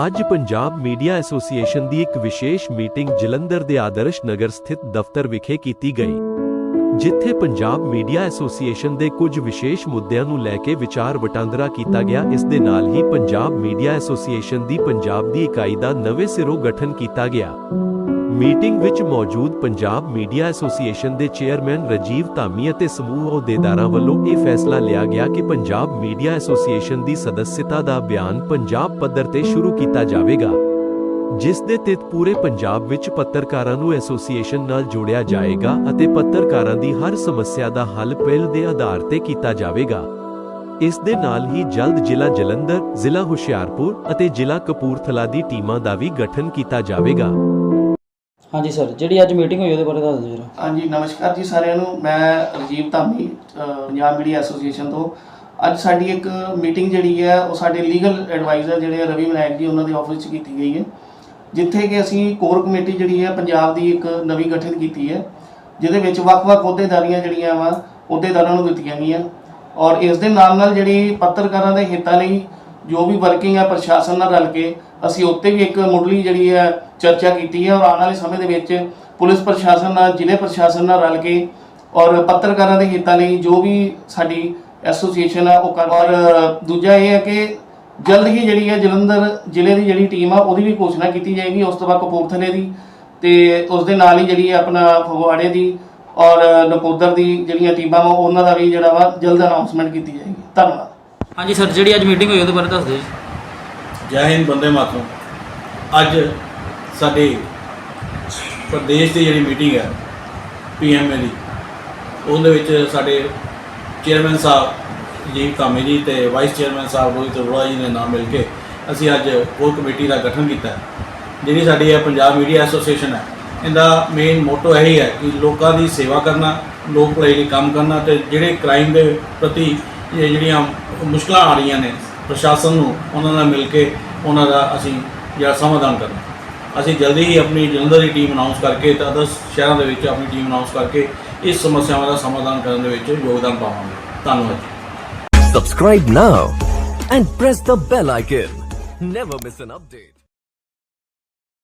ਅੱਜ Punjab media association ਦੀ ਇੱਕ ਵਿਸ਼ੇਸ਼ ਮੀਟਿੰਗ ਜਲੰਧਰ ਦੇ ਆਦਰਸ਼ ਨਗਰ ਸਥਿਤ ਦਫ਼ਤਰ ਵਿਖੇ ਕੀਤੀ ਗਈ, ਜਿੱਥੇ ਪੰਜਾਬ ਮੀਡੀਆ ਐਸੋਸੀਏਸ਼ਨ ਦੇ ਕੁਝ ਵਿਸ਼ੇਸ਼ ਮੁੱਦਿਆਂ ਨੂੰ ਲੈ ਕੇ ਵਿਚਾਰ ਵਟਾਂਦਰਾ ਕੀਤਾ ਗਿਆ। ਇਸ ਦੇ ਨਾਲ ਹੀ ਪੰਜਾਬ ਮੀਡੀਆ ਐਸੋਸੀਏਸ਼ਨ ਦੀ ਪੰਜਾਬ ਦੀ ਇਕਾਈ ਦਾ ਨਵੇਂ ਸਿਰੋਂ ਗਠਨ ਕੀਤਾ ਗਿਆ। ਮੀਟਿੰਗ ਵਿੱਚ ਮੌਜੂਦ ਪੰਜਾਬ ਮੀਡੀਆ ਐਸੋਸੀਏਸ਼ਨ ਦੇ ਚੇਅਰਮੈਨ ਰਜੀਵ ਧਾਮੀ ਅਤੇ ਸਮੂਹ ਅਹੁਦੇਦਾਰਾਂ ਵੱਲੋਂ ਇਹ ਫੈਸਲਾ ਲਿਆ ਗਿਆ ਕਿ ਪੰਜਾਬ ਮੀਡੀਆ ਐਸੋਸੀਏਸ਼ਨ ਦੀ ਸਦੱਸਿਅਤਾ ਦਾ ਅਭਿਆਨ ਪੰਜਾਬ ਪੱਧਰ ਤੇ ਸ਼ੁਰੂ ਕੀਤਾ ਜਾਵੇਗਾ, ਜਿਸ ਦੇ ਤਹਿਤ ਪੂਰੇ ਪੰਜਾਬ ਵਿੱਚ ਪੱਤਰਕਾਰਾਂ ਨੂੰ ਐਸੋਸੀਏਸ਼ਨ ਨਾਲ ਜੋੜਿਆ ਜਾਏਗਾ ਅਤੇ ਪੱਤਰਕਾਰਾਂ ਦੀ ਹਰ ਸਮੱਸਿਆ ਦਾ ਹੱਲ ਪਹਿਲ ਦੇ ਆਧਾਰ ਤੇ ਕੀਤਾ ਜਾਵੇਗਾ। ਇਸ ਦੇ ਨਾਲ ਹੀ ਜਲਦ ਜ਼ਿਲ੍ਹਾ ਜਲੰਧਰ, ਜ਼ਿਲ੍ਹਾ ਹੁਸ਼ਿਆਰਪੁਰ ਅਤੇ ਜ਼ਿਲ੍ਹਾ ਕਪੂਰਥਲਾ ਦੀ ਟੀਮਾਂ ਦਾ ਵੀ ਗਠਨ ਕੀਤਾ ਜਾਵੇਗਾ। ਹਾਂਜੀ ਸਰ, ਜਿਹੜੀ ਅੱਜ ਮੀਟਿੰਗ ਹੋਈ ਉਹਦੇ ਬਾਰੇ ਦੱਸ ਦਿਓ ਜਰਾ। ਹਾਂਜੀ, ਨਮਸਕਾਰ ਜੀ ਸਾਰਿਆਂ ਨੂੰ। ਮੈਂ ਰਜੀਵ ਧਾਮੀ, ਅਹ, ਪੰਜਾਬ ਮੀਡੀਆ ਐਸੋਸੀਏਸ਼ਨ ਤੋਂ। ਅੱਜ ਸਾਡੀ ਇੱਕ ਮੀਟਿੰਗ ਜਿਹੜੀ ਹੈ, ਉਹ ਸਾਡੇ ਲੀਗਲ ਐਡਵਾਈਜ਼ਰ ਜਿਹੜੇ ਆ, ਰਵੀ ਵਿਨਾਇਕ ਜੀ, ਉਹਨਾਂ ਦੇ ਆਫਿਸ 'ਚ ਕੀਤੀ ਗਈ ਹੈ। ਜਿੱਥੇ ਕਿ ਅਸੀਂ ਕੋਰ ਕਮੇਟੀ ਜਿਹੜੀ ਹੈ, ਪੰਜਾਬ ਦੀ ਇੱਕ ਨਵੀਂ ਗਠਨ ਕੀਤੀ ਹੈ। ਜਿਹਦੇ ਵਿੱਚ ਵੱਖ-ਵੱਖ ਅਹੁਦੇਦਾਰੀਆਂ ਜਿਹੜੀਆਂ ਵਾ, ਅਹੁਦੇਦਾਰਾਂ ਨੂੰ ਦਿੱਤੀਆਂ ਗਈਆਂ। ਔਰ ਇਸ ਦੇ ਨਾਲ ਨਾਲ ਜਿਹੜੀ ਪੱਤਰਕਾਰਾਂ ਦੇ ਹਿੱਤਾਂ ਲਈ ਜੋ ਵੀ ਵਰਕਿੰਗ ਹੈ ਪ੍ਰਸ਼ਾਸਨ ਨਾਲ ਰਲ ਕੇ ਅਸੀਂ ਉੱਤੇ ਵੀ ਇੱਕ ਮੁੱਢਲੀ ਜਿਹੜੀ ਹੈ ਚਰਚਾ ਕੀਤੀ ਹੈ ਔਰ ਆਉਣ ਵਾਲੇ ਸਮੇਂ ਦੇ ਵਿੱਚ ਪੁਲਿਸ ਪ੍ਰਸ਼ਾਸਨ ਨਾਲ, ਜ਼ਿਲ੍ਹੇ ਪ੍ਰਸ਼ਾਸਨ ਨਾਲ ਰਲ ਕੇ ਔਰ ਪੱਤਰਕਾਰਾਂ ਦੇ ਹਿੱਤਾਂ ਲਈ ਜੋ ਵੀ ਸਾਡੀ ਐਸੋਸੀਏਸ਼ਨ ਆ ਉਹ ਕਰ ਔਰ ਦੂਜਾ ਇਹ ਹੈ ਕਿ ਜਲਦ ਹੀ ਜਿਹੜੀ ਹੈ ਜਲੰਧਰ ਜ਼ਿਲ੍ਹੇ ਦੀ ਜਿਹੜੀ ਟੀਮ ਆ ਉਹਦੀ ਵੀ ਘੋਸ਼ਣਾ ਕੀਤੀ ਜਾਏਗੀ, ਉਸ ਤੋਂ ਬਾਅਦ ਕਪੂਰਥਲੇ ਦੀ ਤੇ ਉਸ ਦੇ ਨਾਲ ਹੀ ਜਿਹੜੀ ਹੈ ਆਪਣਾ ਫਗਵਾੜੇ ਦੀ ਔਰ ਨਕੋਦਰ ਦੀ ਜਿਹੜੀਆਂ ਟੀਮਾਂ ਵਾ ਉਹਨਾਂ ਦਾ ਵੀ ਜਿਹੜਾ ਵਾ ਜਲਦ ਅਨਾਉਂਸਮੈਂਟ ਕੀਤੀ ਜਾਏਗੀ। ਧੰਨਵਾਦ। ਹਾਂਜੀ ਸਰ, ਜਿਹੜੀ ਅੱਜ ਮੀਟਿੰਗ ਹੋਈ ਉਹਦੇ ਬਾਰੇ ਦੱਸ ਦਿਓ ਜੀ। ਜੈ ਹਿੰਦ, ਬੰਦੇ ਮਾਤਰਮ। ਅੱਜ ਸਾਡੇ ਪ੍ਰਦੇਸ਼ ਦੀ ਜਿਹੜੀ ਮੀਟਿੰਗ ਹੈ ਪੀਐਮਏ ਦੀ, ਉਹਦੇ ਵਿੱਚ ਸਾਡੇ ਚੇਅਰਮੈਨ ਸਾਹਿਬ ਜੀ ਕਾਮੇ ਜੀ ਤੇ ਵਾਈਸ ਚੇਅਰਮੈਨ ਸਾਹਿਬ ਰੋਹਿਤ ਅਰੋੜਾ ਜੀ ਨੇ ਨਾਮ ਮਿਲ ਕੇ ਅਸੀਂ ਅੱਜ ਕੋਰ ਕਮੇਟੀ ਦਾ ਗਠਨ ਕੀਤਾ ਹੈ। ਜਿਹੜੀ ਸਾਡੀ ਇਹ ਪੰਜਾਬ ਮੀਡੀਆ ਐਸੋਸੀਏਸ਼ਨ ਹੈ, ਇਹਦਾ ਮੇਨ ਮੋਟੋ ਇਹੀ ਹੈ ਕਿ ਲੋਕਾਂ ਦੀ ਸੇਵਾ ਕਰਨਾ, ਲੋਕ ਭਲਾਈ ਲਈ ਕੰਮ ਕਰਨਾ ਤੇ ਜਿਹੜੇ ਕ੍ਰਾਈਮ ਦੇ ਪ੍ਰਤੀ ਇਹ ਜਿਹੜੀਆਂ ਮੁਸ਼ਕਲਾਂ ਆ ਰਹੀਆਂ ਨੇ ਪ੍ਰਸ਼ਾਸਨ ਨੂੰ, ਉਹਨਾਂ ਨਾਲ ਮਿਲ ਕੇ ਉਹਨਾਂ ਦਾ ਅਸੀਂ ਜਿਹੜਾ ਸਮਾਧਾਨ ਕਰਨਾ ਅਸੀਂ ਜਲਦੀ ਹੀ ਆਪਣੀ ਜਲੰਧਰ ਦੀ ਟੀਮ ਅਨਾਉਂਸ ਕਰਕੇ ਤੇ ਅਦਰ ਸ਼ਹਿਰਾਂ ਦੇ ਵਿੱਚ ਆਪਣੀ ਟੀਮ ਅਨਾਉਂਸ ਕਰਕੇ ਇਸ ਸਮੱਸਿਆਵਾਂ ਦਾ ਸਮਾਧਾਨ ਕਰਨ ਦੇ ਵਿੱਚ ਯੋਗਦਾਨ ਪਾਵਾਂਗੇ ਧੰਨਵਾਦ ਜੀ Subscribe now and press the bell. Never miss an update.